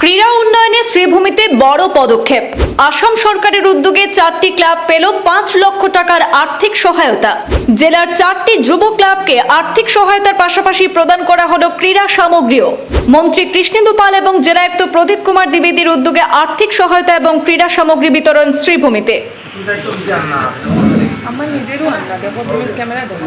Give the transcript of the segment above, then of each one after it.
ক্রীড়া উন্নয়নে শ্রীভূমিতে বড় পদক্ষেপ। আসাম সরকারের উদ্যোগে চারটি ক্লাব পেল পাঁচ লক্ষ টাকার আর্থিক সহায়তা। জেলার চারটি যুব ক্লাবকে আর্থিক সহায়তার পাশাপাশি প্রদান করা হলো ক্রীড়া সামগ্রীও। মন্ত্রী কৃষ্ণেন্দু পাল এবং জেলায়ুক্ত প্রদীপ কুমার দ্বিবেদীর উদ্যোগে আর্থিক সহায়তা এবং ক্রীড়া সামগ্রী বিতরণ শ্রীভূমিতে। আমার নিজেরও আন্না তুমি ক্যামেরা দেখো।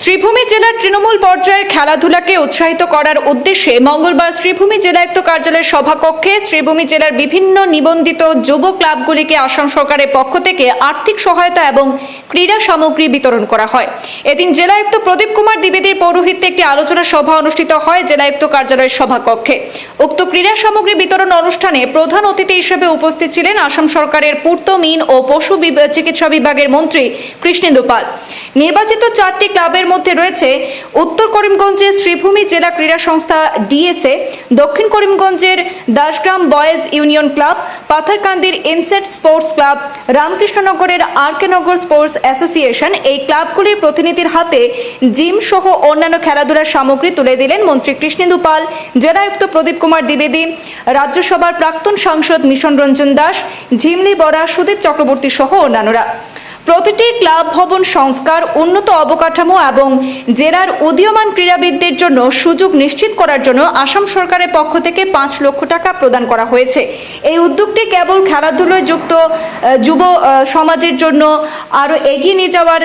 শ্রীভূমি জেলার তৃণমূল পর্যায়ের খেলাধুলাকে উৎসাহিত করার উদ্দেশ্যে মঙ্গলবার শ্রীভূমি জেলায়ুক্ত কার্যালয়ের সভাকক্ষে শ্রীভূমি জেলার বিভিন্ন নিবন্ধিত যুব ক্লাবগুলিকে আসাম সরকারের পক্ষ থেকে আর্থিক সহায়তা এবং ক্রীড়া সামগ্রী বিতরণ করা হয়। এদিন জেলায়ুক্ত প্রদীপ কুমার দ্বিবেদীর পৌরোহিত্যে একটি আলোচনা সভা অনুষ্ঠিত হয় জেলায়ুক্ত কার্যালয়ের সভাকক্ষে। উক্ত ক্রীড়া সামগ্রী বিতরণ অনুষ্ঠানে প্রধান অতিথি হিসেবে উপস্থিত ছিলেন আসাম সরকারের পূর্ত মিন ও পশু চিকিৎসা বিভাগের মন্ত্রী কৃষ্ণেন্দু পাল। নির্বাচিত চারটি ক্লাবের মধ্যে রয়েছে উত্তর করিমগঞ্জের শ্রীভূমি জেলা ক্রীড়া সংস্থা ডিএসএ, দক্ষিণ করিমগঞ্জের দাসগ্রাম বয়েজ ইউনিয়ন ক্লাব, পাথারকান্দির ইনসেট স্পোর্টস ক্লাব, রামকৃষ্ণনগরের আরকে নগর স্পোর্টস অ্যাসোসিয়েশন এই ক্লাবগুলির প্রতিনিধির হাতে জিম সহ অন্যান্য খেলাধুলার সামগ্রী তুলে দিলেন মন্ত্রী কৃষ্ণেন্দু পাল। জেলায়ুক্ত প্রদীপ কুমার দ্বিবেদী রাজ্যসভার প্রাক্তন সাংসদ মিশন রঞ্জন দাস ঝিমলি বরা, সুদীপ চক্রবর্তী সহ অন্যান্যরা। প্রতিটি ক্লাব ভবন সংস্কার, উন্নত অবকাঠামো এবং জেলার উদীয়মান ক্রীড়াবিদদের জন্য সুযোগ নিশ্চিত করার জন্য আসাম সরকারের পক্ষ থেকে পাঁচ লক্ষ টাকা প্রদান করা হয়েছে। এই উদ্যোগটি কেবল খেলাধুলায় যুক্ত যুব সমাজের জন্য আরও এগিয়ে নিয়ে যাওয়ার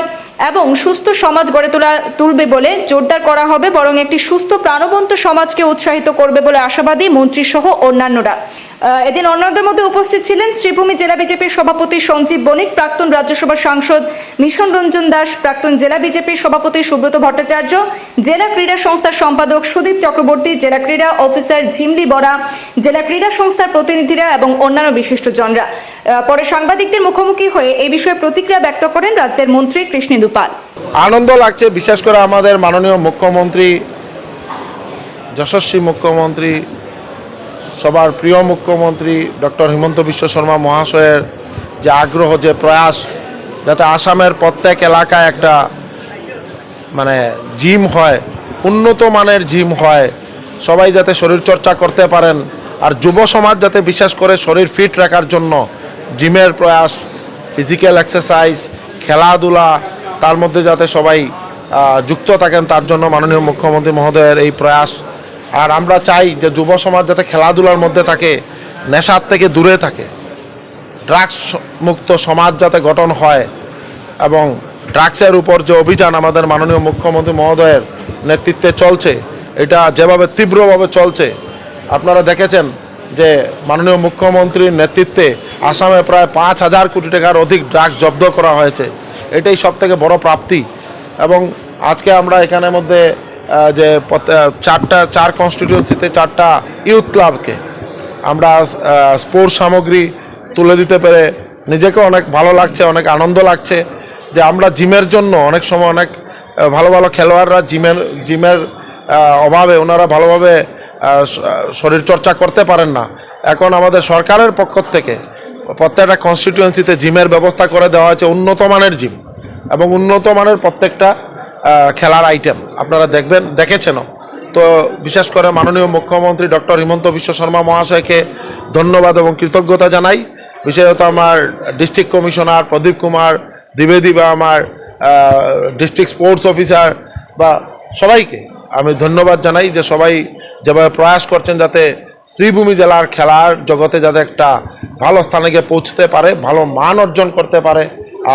এবং সুস্থ সমাজ গড়ে তোলা, তুলবে বলে জোরদার করা হবে, বরং একটি সুস্থ, প্রাণবন্ত সমাজকে উৎসাহিত করবে বলে আশাবাদী মন্ত্রী সহ অন্যান্যরা। এদিন অন্যদের মধ্যে উপস্থিত ছিলেন শ্রীভূমি জেলা বিজেপির সভাপতি সঞ্জীব বণিক প্রাক্তন রাজ্যসভার সাংসদ মিশন রঞ্জন দাস প্রাক্তন জেলা বিজেপির সভাপতি সুব্রত ভট্টাচার্য জেলা ক্রীড়া সংস্থার সম্পাদক সুদীপ চক্রবর্তী জেলা ক্রীড়া অফিসার ঝিমলি বরা জেলা ক্রীড়া সংস্থার প্রতিনিধিরা এবং অন্যান্য বিশিষ্টজনরা। আহ, পরে সাংবাদিকদের মুখোমুখি হয়ে এই বিষয়ে প্রতিক্রিয়া ব্যক্ত করেন রাজ্যের মন্ত্রী কৃষ্ণেন্দু পাল আনন্দ লাগছে বিশেষ করে আমাদের মাননীয় মুখ্যমন্ত্রী যশস্বী মুখ্যমন্ত্রী সবার প্রিয় মুখ্যমন্ত্রী ডক্টর হিমন্ত বিশ্ব শর্মা মহাশয়ের যে আগ্রহ, যে প্রয়াস, যাতে আসামের প্রত্যেক এলাকায় একটা মানে জিম হয়, উন্নত মানের জিম হয়, সবাই যাতে শরীরচর্চা করতে পারেন আর যুব সমাজ যাতে বিশেষ করে শরীর ফিট রাখার জন্য জিমের প্রয়াস ফিজিক্যাল এক্সারসাইজ খেলাধুলা, তার মধ্যে যাতে সবাই যুক্ত থাকেন, তার জন্য মাননীয় মুখ্যমন্ত্রী মহোদয়ের এই প্রয়াস আর আমরা চাই যে যুব সমাজ যাতে খেলাধুলার মধ্যে থাকে, নেশার থেকে দূরে থাকে। ড্রাগস মুক্ত সমাজ যাতে গঠন হয় এবং ড্রাগসের উপর যে অভিযান আমাদের মাননীয় মুখ্যমন্ত্রী মহোদয়ের নেতৃত্বে চলছে, এটা যেভাবে তীব্রভাবে চলছে, আপনারা দেখেছেন যে মাননীয় মুখ্যমন্ত্রীর নেতৃত্বে আসামে প্রায় পাঁচ হাজার কোটি টাকার অধিক ড্রাগস জব্দ করা হয়েছে। এটাই সব থেকে বড় প্রাপ্তি এবং আজকে আমরা এখানের মধ্যে যে চারটা চার কনস্টিটিউন্সিতে চারটা ইউথ ক্লাবকে আমরা স্পোর্টস সামগ্রী তুলে দিতে পেরে নিজেকে অনেক ভালো লাগছে অনেক আনন্দ লাগছে যে আমরা জিমের জন্য অনেক সময় অনেক ভালো ভালো খেলোয়াড়রা জিমের জিমের অভাবে ওনারা ভালোভাবে আহ, শ- আহ, শরীরচর্চা করতে পারেন না। এখন আমাদের সরকারের পক্ষ থেকে প্রত্যেকটা কনস্টিটিউয়েন্সিতে জিমের ব্যবস্থা করে দেওয়া হয়েছে উন্নত মানের জিম এবং উন্নত মানের প্রত্যেকটা খেলার আইটেম আপনারা দেখবেন, দেখেছেনও। তো বিশেষ করে মাননীয় মুখ্যমন্ত্রী ডক্টর হিমন্ত বিশ্ব শর্মা মহাশয়কে ধন্যবাদ এবং কৃতজ্ঞতা জানাই। বিশেষত আমার ডিস্ট্রিক্ট কমিশনার প্রদীপ কুমার, দ্বিবেদী বা আমার ডিস্ট্রিক্ট স্পোর্টস অফিসার বা সবাইকে আমি ধন্যবাদ জানাই যে সবাই যেভাবে প্রয়াস করছেন যাতে শ্রীভূমি জেলার খেলার জগতে যাতে একটা ভালো স্থানে গিয়ে পৌঁছতে পারে, ভালো মান অর্জন করতে পারে।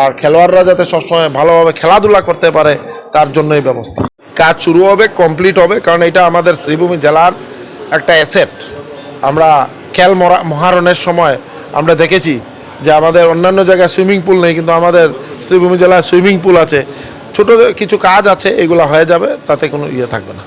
আর খেলোয়াড়রা যাতে সবসময় ভালোভাবে খেলাধুলা করতে পারে, তার জন্যই ব্যবস্থা। কাজ শুরু হবে কমপ্লিট হবে, কারণ এটা আমাদের শ্রীভূমি জেলার একটা অ্যাসেট আমরা খেল মহারণের সময় আমরা দেখেছি যে আমাদের অন্যান্য জায়গায় সুইমিং পুল নেই, কিন্তু আমাদের শ্রীভূমি জেলায় সুইমিং পুল আছে। ছোট কিছু কাজ আছে, এগুলো হয়ে যাবে, তাতে কোনো ইয়ে থাকবে না।